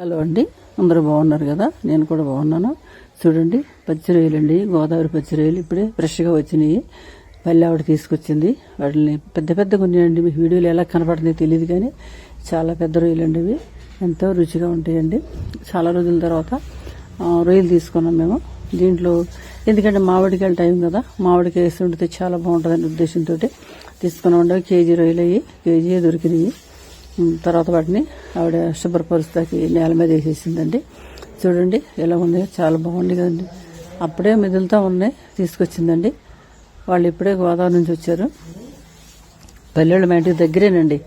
Hello అండి. అందరూ బాగున్నారు కదా? నేను కూడా బాగున్నాను. చూడండి పచ్చి రొయ్యలండి గోదావరి పచ్చి రొయ్యలు ఇప్పుడే ఫ్రెష్గా వచ్చినాయి. పల్లె ఆవిడ తీసుకొచ్చింది. వాటిని పెద్ద పెద్దగా ఉన్నాయండి. మీకు వీడియోలు ఎలా కనపడుతుంది తెలియదు కానీ చాలా పెద్ద రొయ్యలండి ఇవి. ఎంతో రుచిగా ఉంటాయండి. చాలా రోజుల తర్వాత రొయ్యలు తీసుకున్నాం మేము. దీంట్లో ఎందుకంటే మామిడికాయల టైం కదా. మామిడికాయ వేసి ఉండితే చాలా బాగుంటుందని ఉద్దేశంతో తీసుకున్నాం కేజీ రొయ్యలు అయ్యి కేజీ దొరికినాయి. తర్వాత వాటిని ఆవిడ శుభ్రపరుస్తాకి నేల మీద వేసేసిందండి. చూడండి ఎలా ఉంది చాలా బాగుంది కదండి. అప్పుడే మిదులుతూ ఉన్నాయి తీసుకొచ్చిందండి. వాళ్ళు ఇప్పుడే గోదావరి నుంచి వచ్చారు. పల్లెళ్ళు మా ఇంటికి దగ్గరేనండి.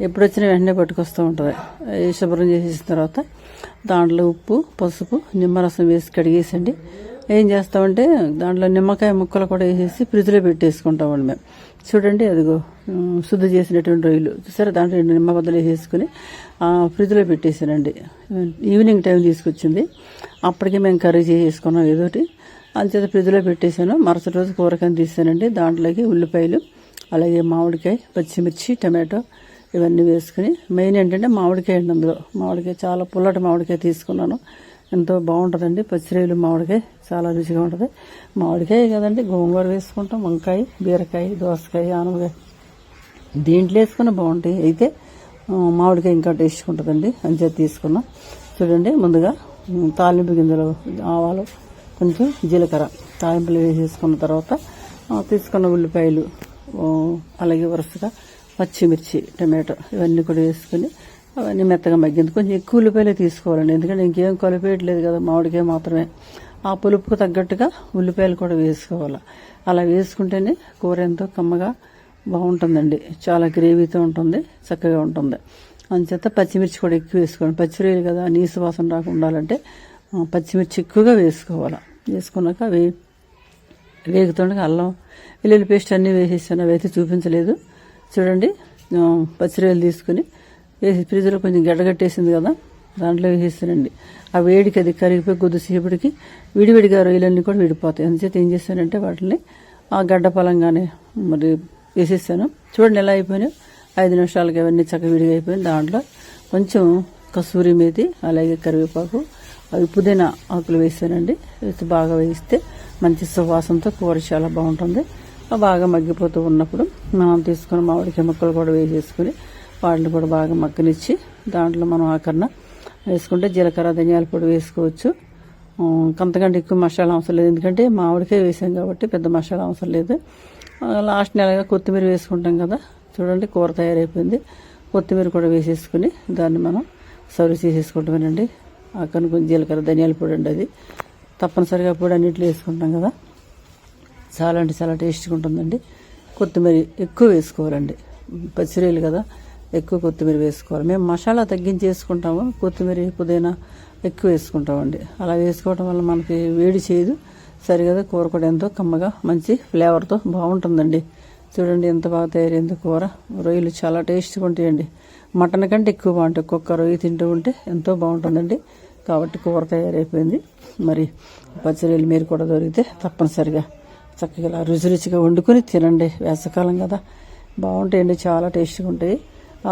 ఎప్పుడు వచ్చినా వెంటనే పట్టుకొస్తూ ఉంటుంది. శుభ్రం చేసేసిన తర్వాత దాంట్లో ఉప్పు పసుపు నిమ్మరసం వేసి కడిగేసండి. ఏం చేస్తామంటే దాంట్లో నిమ్మకాయ ముక్కలు కూడా వేసేసి ఫ్రిడ్జ్లో పెట్టేసుకుంటామండి మేము. చూడండి అదిగో శుద్ధి చేసినటువంటి రొయ్యలు. సరే దాంట్లో రెండు నిమ్మ బద్దలు వేసేసుకుని ఫ్రిడ్జ్లో పెట్టేసానండి ఈవినింగ్ టైం తీసుకొచ్చింది. అప్పటికే మేము కర్రీ చేసేసుకున్నాం ఏదోటి. అంచేత ఫ్రిడ్జ్లో పెట్టేశాను. మరుసటి రోజు కూరకాయని తీసానండి. దాంట్లోకి ఉల్లిపాయలు అలాగే మామిడికాయ పచ్చిమిర్చి టమాటో ఇవన్నీ వేసుకుని మెయిన్ ఏంటంటే మామిడికాయ అండి అందులో. మామిడికాయ చాలా పుల్లటి మామిడికాయ తీసుకున్నాను. ఎంతో బాగుంటుందండి. పచ్చిరేలు మామిడికాయ చాలా రుచిగా ఉంటుంది. మామిడికాయ కదండి గోంగూర వేసుకుంటాం వంకాయ బీరకాయ దోసకాయ ఆనవకాయ దీంట్లో వేసుకున్న బాగుంటాయి. అయితే మామిడికాయ ఇంకా టేస్ట్ ఉంటుందండి. అంచేది తీసుకున్నాం. చూడండి ముందుగా తాలింపు గింజలు ఆవాలు కొంచెం జీలకర్ర తాలింపులు వేసేసుకున్న తర్వాత తీసుకున్న ఉల్లిపాయలు అలాగే వరుసగా పచ్చిమిర్చి టమాటో ఇవన్నీ కూడా వేసుకుని అవన్నీ మెత్తగా మగ్గింది. కొంచెం ఎక్కువ ఉల్లిపాయలే తీసుకోవాలండి. ఎందుకంటే ఇంకేం కలిపేయట్లేదు కదా మామిడికాయ మాత్రమే. ఆ పులుపుకు తగ్గట్టుగా ఉల్లిపాయలు కూడా వేసుకోవాలి. అలా వేసుకుంటేనే కూర ఎంతో కమ్మగా బాగుంటుందండి. చాలా గ్రేవీతో ఉంటుంది చక్కగా ఉంటుంది. అంచేత పచ్చిమిర్చి కూడా ఎక్కువ వేసుకోండి పచ్చిరొయ్యలు కదా నీసు వాసన రాకుండా ఉండాలంటే పచ్చిమిర్చి ఎక్కువగా వేసుకోవాలి. వేసుకున్నాక అవి వేగుతుండగా అల్లం వెల్లుల్లి పేస్ట్ అన్నీ వేసేసాను. అవి అయితే చూపించలేదు. చూడండి ఆ, తీసుకుని వేసి ఫ్రిడ్జ్లో కొంచెం గడ్డగట్టేసింది కదా దాంట్లో వేసేసానండి. ఆ వేడికి అది కరిగిపోయి కొద్దిసేపటికి విడివిడిగా రొయ్యలన్నీ కూడా విడిపోతాయి. అందుచేత ఏం చేశానంటే వాటిని ఆ గడ్డ పొలంగానే మరి వేసేసాను. చూడండి ఎలా అయిపోయినాయి. ఐదు నిమిషాలకి అవన్నీ చక్కగా విడిగా అయిపోయింది. దాంట్లో కొంచెం కసూరి మేతి అలాగే కరివేపాకు అవి పుదీనా ఆకులు వేసానండి. వేసి బాగా వేస్తే మంచి సువాసనతో కూర చాలా బాగుంటుంది. బాగా మగ్గిపోతూ ఉన్నప్పుడు మనం తీసుకుని మామిడికాయ ముక్కలు కూడా వేసేసుకుని వాటిని కూడా బాగా మగ్గనిచ్చి దాంట్లో మనం ఆకరణ వేసుకుంటే జీలకర్ర ధనియాల పొడి వేసుకోవచ్చు. ఆ, అంతకంటే ఎక్కువ మసాలా అవసరం లేదు. ఎందుకంటే మామిడికే వేసాం కాబట్టి పెద్ద మసాలా అవసరం లేదు. లాస్ట్ నెలగా కొత్తిమీర వేసుకుంటాం కదా. చూడండి కూర తయారైపోయింది. కొత్తిమీర కూడా వేసేసుకుని దాన్ని మనం సర్వ్ చేసేసుకుంటామేనండి అక్కడ కొంచెం జీలకర్ర ధనియాల పొడి అండి అది. తప్పనిసరిగా పొడి అన్నింటిలో వేసుకుంటాం కదా. చాలా అంటే చాలా టేస్ట్గా ఉంటుందండి. కొత్తిమీర ఎక్కువ వేసుకోవాలండి. పచ్చిరేలు కదా. ఎక్కువ కొత్తిమీర వేసుకోవాలి. మేము మసాలా తగ్గించి వేసుకుంటాము కొత్తిమీర పుదీనా ఎక్కువ వేసుకుంటామండి. అలా వేసుకోవడం వల్ల మనకి వేడి చేయదు. సరిగా కూర కూడా ఎంతో కమ్మగా మంచి ఫ్లేవర్తో బాగుంటుందండి. చూడండి ఎంత బాగా తయారైంది కూర. రొయ్యలు చాలా టేస్ట్గా ఉంటాయండి. మటన్ కంటే ఎక్కువ బాగుంటాయి. ఒక్కొక్క రొయ్య తింటూ ఉంటే ఎంతో బాగుంటుందండి. కాబట్టి కూర తయారైపోయింది. మరి పచ్చిరొయ్యలు మీరు కూడా దొరికితే తప్పనిసరిగా చక్కగా రుచి రుచిగా వండుకొని తినండి. వేసవకాలం కదా. బాగుంటాయండి. చాలా టేస్ట్గా ఉంటాయి.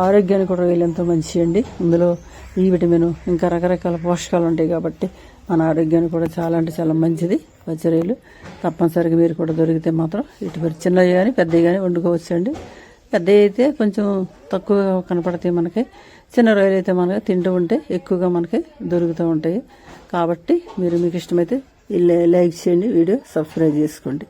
ఆరోగ్యానికి కూడా రొయ్యలు ఎంతో మంచివి అండి. ఇందులో ఈ విటమిన్ ఇంకా రకరకాల పోషకాలు ఉంటాయి కాబట్టి మన ఆరోగ్యానికి కూడా చాలా అంటే చాలా మంచిది. పచ్చిరొయ్యలు తప్పనిసరిగా మీరు కూడా దొరికితే మాత్రం ఇటు చిన్నవి కానీ పెద్దవి కానీ వండుకోవచ్చు అండి పెద్దవి అయితే కొంచెం తక్కువ కనపడతాయి మనకి. చిన్న రొయ్యలు అయితే మనకి తింటూ ఉంటే ఎక్కువగా మనకి దొరుకుతూ ఉంటాయి. కాబట్టి మీరు మీకు ఇష్టమైతే లైక్ చేయండి వీడియో సబ్స్క్రైబ్ చేసుకోండి.